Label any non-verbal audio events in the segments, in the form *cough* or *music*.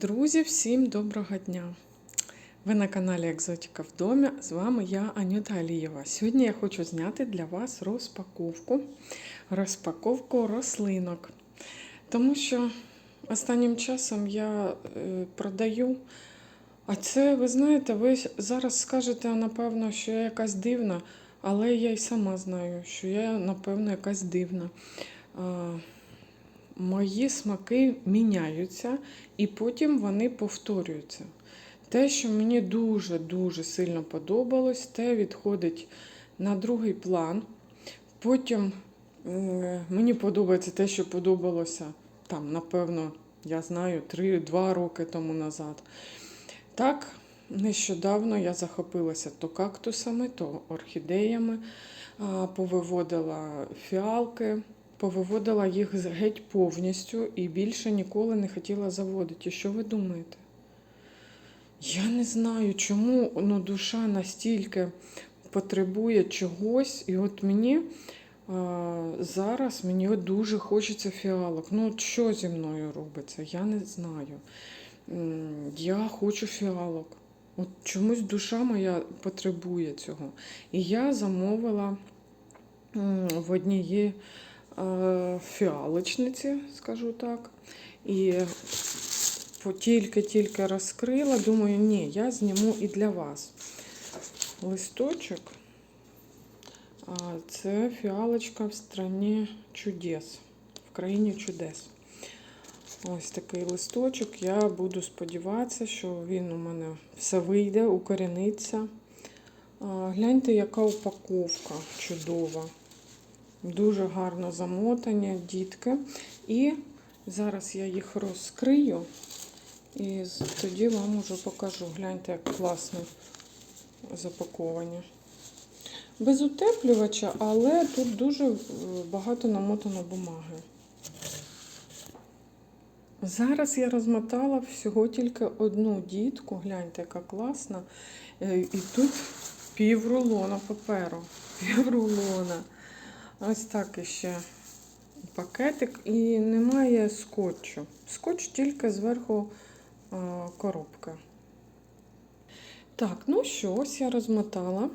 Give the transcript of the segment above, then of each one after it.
Друзі, всім доброго дня! Ви на каналі Екзотика в домі. З вами я, Анюта Алієва. Сьогодні я хочу зняти для вас розпаковку, розпаковку рослинок. Тому що останнім часом я е, продаю. А це, ви знаєте, ви зараз скажете, напевно, що я якась дивна, але я й сама знаю, що я, напевно, якась дивна. Мої смаки міняються, і потім вони повторюються. Те, що мені дуже-дуже сильно подобалось, те відходить на другий план. Потім е, мені подобається те, що подобалося там, напевно, я знаю, 3-2 роки тому назад. Так, нещодавно я захопилася то кактусами, то орхідеями, повиводила фіалки, повиводила їх геть повністю і більше ніколи не хотіла заводити. Що ви думаєте? Я не знаю, чому ну, душа настільки потребує чогось, і от мені а, зараз мені дуже хочеться фіалок. Ну, от що зі мною робиться? Я не знаю. Я хочу фіалок. От чомусь душа моя потребує цього. І я замовила в однієї фіалочниці, скажу так. І тільки-тільки розкрила, думаю, ні, я зніму і для вас листочок. Це фіалочка в страні чудес, в країні чудес. Ось такий листочок. Я буду сподіватися, що він у мене все вийде, укоріниться. Гляньте, яка упаковка чудова. Дуже гарно замотані дітки. І зараз я їх розкрию. І тоді вам уже покажу. Гляньте, як класно запаковані. Без утеплювача, але тут дуже е, багато намотано бумаги. Зараз я розмотала всього тільки одну дітку. Гляньте, яка класна. Е, І тут пів рулона паперу. *laughs* Пів рулона. Ось так іще пакетик. І немає скотчу. Скотч тільки зверху коробки. Так, ну що, ось я розмотала.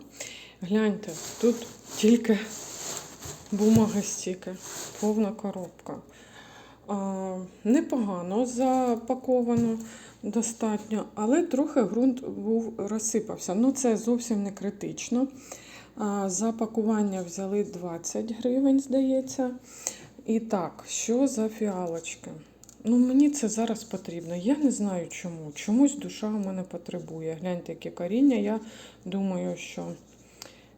Гляньте, тут тільки бумага стільки, повна коробка. А, непогано запаковано достатньо, але трохи ґрунт був розсипався. Ну, це зовсім не критично. За пакування взяли 20 гривень, здається. І так, що за фіалочки? Ну, мені це зараз потрібно. Я не знаю чому. Чомусь душа у мене потребує. Гляньте, яке коріння. Я думаю, що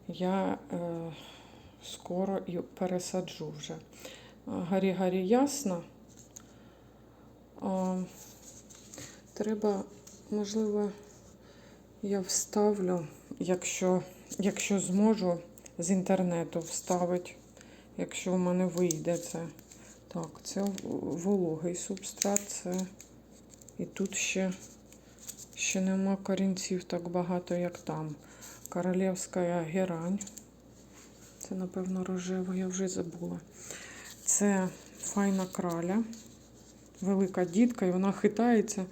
я е, скоро і пересаджу вже. Гарі-гарі ясно. А, треба, можливо, я вставлю, якщо, якщо зможу з інтернету вставити, якщо в мене вийде це. Так, це вологий субстрат, це і тут ще, ще нема корінців так багато, як там. Королівська герань. Це, напевно, рожева, я вже забула. Це файна краля, велика дітка, і вона хитається.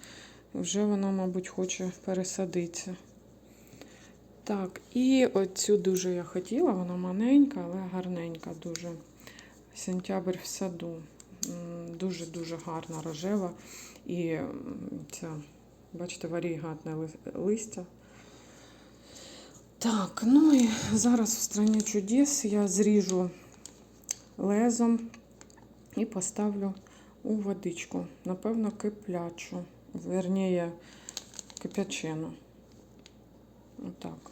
Вже вона, мабуть, хоче пересадитися. Так, і оцю дуже я хотіла, вона маленька, але гарненька дуже. Сентябрь в саду. Дуже-дуже гарна рожева. І ця, бачите, варігатне ли- листя. Так, ну і зараз в страні чудес я зріжу лезом і поставлю у водичку. Напевно, киплячу. Верніє, кипячену. Отак.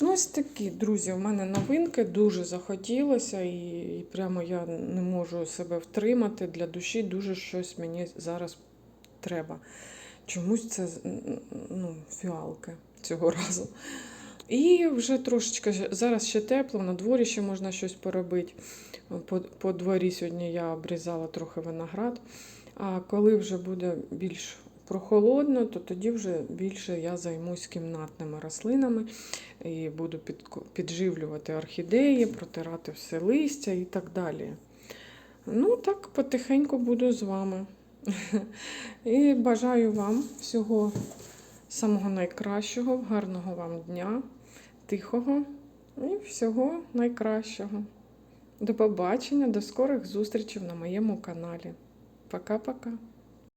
Ну, ось такі, друзі, у мене новинки дуже захотілося, і, прямо я не можу себе втримати. Для душі дуже щось мені зараз треба. Чомусь це ну, фіалки цього *laughs* разу. І вже трошечки зараз ще тепло, на дворі ще можна щось поробити. По, по дворі сьогодні я обрізала трохи виноград. А коли вже буде більш прохолодно, то тоді вже більше я займусь кімнатними рослинами і буду підживлювати орхідеї, протирати все листя і так далі. Ну, так, потихеньку буду з вами. *laughs* І бажаю вам всього самого найкращого, гарного вам дня, тихого і всього найкращого. До побачення, до скорих зустрічей на моєму каналі. Пока-пока.